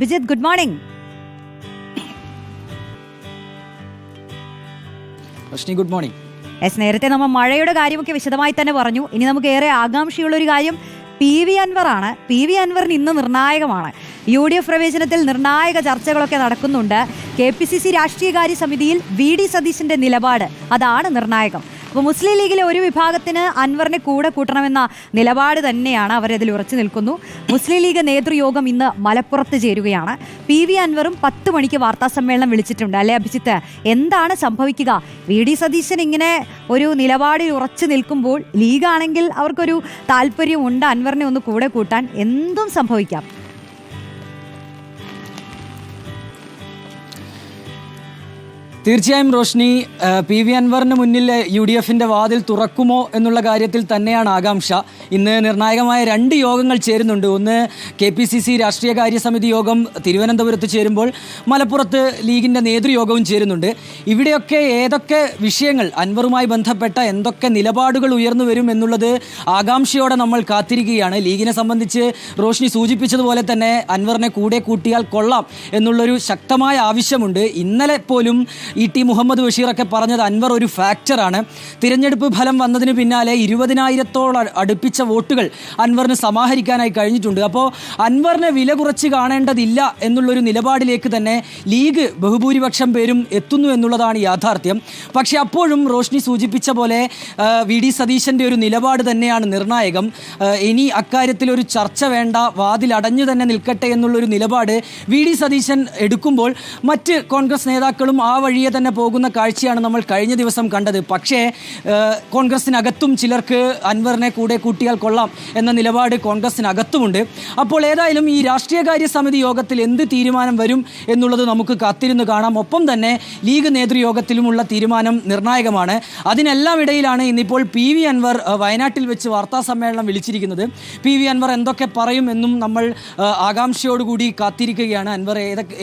Bijith good morning Roshni good morning yes നേരത്തെ നമ്മൾ മഴയുടെ കാര്യമൊക്കെ വിശദമായി തന്നെ പറഞ്ഞു. ഇനി നമുക്ക് ഏറെ ആകാംക്ഷയുള്ള ഒരു കാര്യം പി വി അൻവർ ആണ്. പി വി അൻവറിന് ഇന്ന് നിർണായകമാണ്. യു ഡി എഫ് പ്രവേശനത്തിൽ നിർണായക ചർച്ചകളൊക്കെ നടക്കുന്നുണ്ട്. കെ പി സി സി രാഷ്ട്രീയകാര്യ സമിതിയിൽ വി ഡി സതീശിന്റെ നിലപാട് അതാണ് നിർണായകം. അപ്പോൾ മുസ്ലിം ലീഗിലെ ഒരു വിഭാഗത്തിന് അൻവറിനെ കൂടെ കൂട്ടണമെന്ന നിലപാട് തന്നെയാണ് അവരതിൽ ഉറച്ചു നിൽക്കുന്നു. മുസ്ലിം ലീഗ് നേതൃയോഗം ഇന്ന് മലപ്പുറത്ത് ചേരുകയാണ്. പി വി അൻവറും പത്ത് മണിക്ക് വാർത്താ സമ്മേളനം വിളിച്ചിട്ടുണ്ട്. അല്ലെ അഭിജിത്ത്? എന്താണ് സംഭവിക്കുക? വി ഡി സതീശൻ ഇങ്ങനെ ഒരു നിലപാടിൽ ഉറച്ചു നിൽക്കുമ്പോൾ ലീഗാണെങ്കിൽ അവർക്കൊരു താല്പര്യമുണ്ട് അൻവറിനെ ഒന്ന് കൂടെ കൂട്ടാൻ. എന്തും സംഭവിക്കാം. തീർച്ചയായും റോഷ്നി പി വി അൻവറിന് മുന്നിൽ യു ഡി എഫിന്റെ വാതിൽ തുറക്കുമോ എന്നുള്ള കാര്യത്തിൽ തന്നെയാണ് ആകാംക്ഷ. ഇന്ന് നിർണായകമായ രണ്ട് യോഗങ്ങൾ ചേരുന്നുണ്ട്. ഒന്ന് കെ പി സി സി രാഷ്ട്രീയകാര്യ സമിതി യോഗം തിരുവനന്തപുരത്ത് ചേരുമ്പോൾ മലപ്പുറത്ത് ലീഗിന്റെ നേതൃയോഗവും ചേരുന്നുണ്ട്. ഇവിടെയൊക്കെ ഏതൊക്കെ വിഷയങ്ങൾ അൻവറുമായി ബന്ധപ്പെട്ട എന്തൊക്കെ നിലപാടുകൾ ഉയർന്നു വരും എന്നുള്ളത് ആകാംക്ഷയോടെ നമ്മൾ കാത്തിരിക്കുകയാണ്. ലീഗിനെ സംബന്ധിച്ച് റോഷ്നി സൂചിപ്പിച്ചതുപോലെ തന്നെ അൻവറിനെ കൂടെ കൂട്ടിയാൽ കൊള്ളാം എന്നുള്ളൊരു ശക്തമായ ആവശ്യമുണ്ട്. ഇന്നലെ പോലും ഇ ടി മുഹമ്മദ് ബഷീറൊക്കെ പറഞ്ഞത് അൻവർ ഒരു ഫാക്ടറാണ്. തിരഞ്ഞെടുപ്പ് ഫലം വന്നതിന് പിന്നാലെ ഇരുപതിനായിരത്തോളം അടുപ്പിച്ച വോട്ടുകൾ അൻവറിന് സമാഹരിക്കാനായി കഴിഞ്ഞിട്ടുണ്ട്. അപ്പോൾ അൻവറിനെ വില കുറച്ച് കാണേണ്ടതില്ല എന്നുള്ളൊരു നിലപാടിലേക്ക് തന്നെ ലീഗ് ബഹുഭൂരിപക്ഷം പേരും എത്തുന്നു എന്നുള്ളതാണ് യാഥാർത്ഥ്യം. പക്ഷേ അപ്പോഴും റോഷ്നി സൂചിപ്പിച്ച പോലെ വി ഡി സതീശന്റെ ഒരു നിലപാട് തന്നെയാണ് നിർണായകം. ഇനി അക്കാര്യത്തിൽ ഒരു ചർച്ച വേണ്ട വാതിലടഞ്ഞു തന്നെ നിൽക്കട്ടെ എന്നുള്ളൊരു നിലപാട് വി ഡി സതീശൻ എടുക്കുമ്പോൾ മറ്റ് കോൺഗ്രസ് നേതാക്കളും ആ വഴിയെ തന്നെ പോകുന്ന കാഴ്ചയാണ് നമ്മൾ കഴിഞ്ഞ ദിവസം കണ്ടത്. പക്ഷേ കോൺഗ്രസിനകത്തും ചിലർക്ക് അൻവറിനെ കൂടെ കൂട്ടിയാൽ കൊള്ളാം എന്ന നിലപാട് കോൺഗ്രസിനകത്തുമുണ്ട്. അപ്പോൾ ഏതായാലും ഈ രാഷ്ട്രീയകാര്യ സമിതി യോഗത്തിൽ എന്ത് തീരുമാനം വരും എന്നുള്ളത് നമുക്ക് കാത്തിരുന്ന് കാണാം. ഒപ്പം തന്നെ ലീഗ് നേതൃയോഗത്തിലുമുള്ള തീരുമാനം നിർണായകമാണ്. അതിനെല്ലാം ഇടയിലാണ് ഇന്നിപ്പോൾ പി വി അൻവർ വയനാട്ടിൽ വെച്ച് വാർത്താ സമ്മേളനം വിളിച്ചിരിക്കുന്നത്. പി വി അൻവർ എന്തൊക്കെ പറയും എന്നും നമ്മൾ ആകാംക്ഷയോടുകൂടി കാത്തിരിക്കുകയാണ്. അൻവർ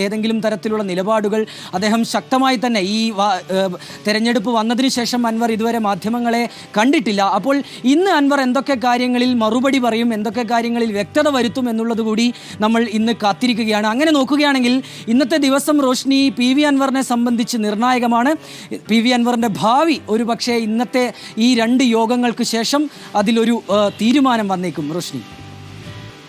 ഏതെങ്കിലും തരത്തിലുള്ള നിലപാടുകൾ അദ്ദേഹം ശക്തമായി തന്നെ ഈ വാ- തെരഞ്ഞെടുപ്പ് വന്നതിന് ശേഷം അൻവർ ഇതുവരെ മാധ്യമങ്ങളെ കണ്ടിട്ടില്ല. അപ്പോൾ ഇന്ന് അൻവർ എന്തൊക്കെ കാര്യങ്ങളിൽ മറുപടി പറയും എന്തൊക്കെ കാര്യങ്ങളിൽ വ്യക്തത വരുത്തും എന്നുള്ളത് കൂടി നമ്മൾ ഇന്ന് കാത്തിരിക്കുകയാണ്. അങ്ങനെ നോക്കുകയാണെങ്കിൽ ഇന്നത്തെ ദിവസം റോഷ്നി പി വി അൻവറിനെ സംബന്ധിച്ച് നിർണായകമാണ്. പി വി അൻവറിന്റെ ഭാവി ഒരു പക്ഷേ ഇന്നത്തെ ഈ രണ്ട് യോഗങ്ങൾക്ക് ശേഷം അതിലൊരു തീരുമാനം വന്നേക്കും. റോഷ്നി.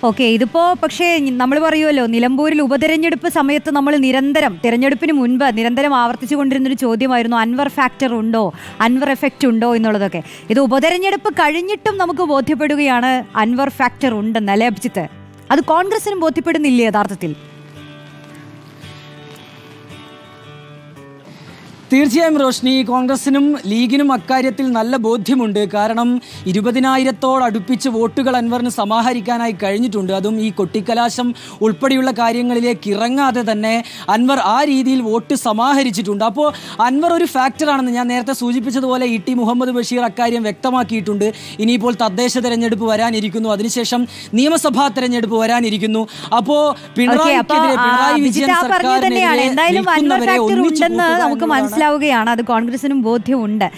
ഓക്കെ ഇതിപ്പോ പക്ഷേ നമ്മൾ പറയുമല്ലോ നിലമ്പൂരിൽ ഉപതെരഞ്ഞെടുപ്പ് സമയത്ത് നമ്മൾ നിരന്തരം തിരഞ്ഞെടുപ്പിന് മുൻപ് നിരന്തരം ആവർത്തിച്ചു കൊണ്ടിരുന്നൊരു ചോദ്യമായിരുന്നു അൻവർ ഫാക്ടർ ഉണ്ടോ അൻവർ എഫക്റ്റ് ഉണ്ടോ എന്നുള്ളതൊക്കെ. ഇത് ഉപതെരഞ്ഞെടുപ്പ് കഴിഞ്ഞിട്ടും നമുക്ക് ബോധ്യപ്പെടുകയാണ് അൻവർ ഫാക്ടർ ഉണ്ടെന്ന് അല്ലേ അഭിജിത്ത്? അത് കോൺഗ്രസിനും ബോധ്യപ്പെടുന്നില്ല യഥാർത്ഥത്തിൽ? തീർച്ചയായും റോഷ്നി കോൺഗ്രസിനും ലീഗിനും അക്കാര്യത്തിൽ നല്ല ബോധ്യമുണ്ട്. കാരണം ഇരുപതിനായിരത്തോടടുപ്പിച്ച് വോട്ടുകൾ അൻവറിന് സമാഹരിക്കാനായി കഴിഞ്ഞിട്ടുണ്ട്. അതും ഈ കൊട്ടിക്കലാശം ഉൾപ്പെടെയുള്ള കാര്യങ്ങളിലേക്ക് ഇറങ്ങാതെ തന്നെ അൻവർ ആ രീതിയിൽ വോട്ട് സമാഹരിച്ചിട്ടുണ്ട്. അപ്പോൾ അൻവർ ഒരു ഫാക്ടറാണെന്ന് ഞാൻ നേരത്തെ സൂചിപ്പിച്ചതുപോലെ ഇ ടി മുഹമ്മദ് ബഷീർ അക്കാര്യം വ്യക്തമാക്കിയിട്ടുണ്ട്. ഇനിയിപ്പോൾ തദ്ദേശ തെരഞ്ഞെടുപ്പ് വരാനിരിക്കുന്നു. അതിനുശേഷം നിയമസഭാ തെരഞ്ഞെടുപ്പ് വരാനിരിക്കുന്നു. അപ്പോൾ പിണറായിക്കെതിരെ പിണറായി വിജയൻ സർക്കാരിനെതിരെ നിൽക്കുന്നവരെ ഉണ്ടെന്ന് നമുക്ക് എന്നുള്ളതാണ് മനസ്സിലാവുകയാണ്. അത് കോൺഗ്രസിനും ബോധ്യമുണ്ട്.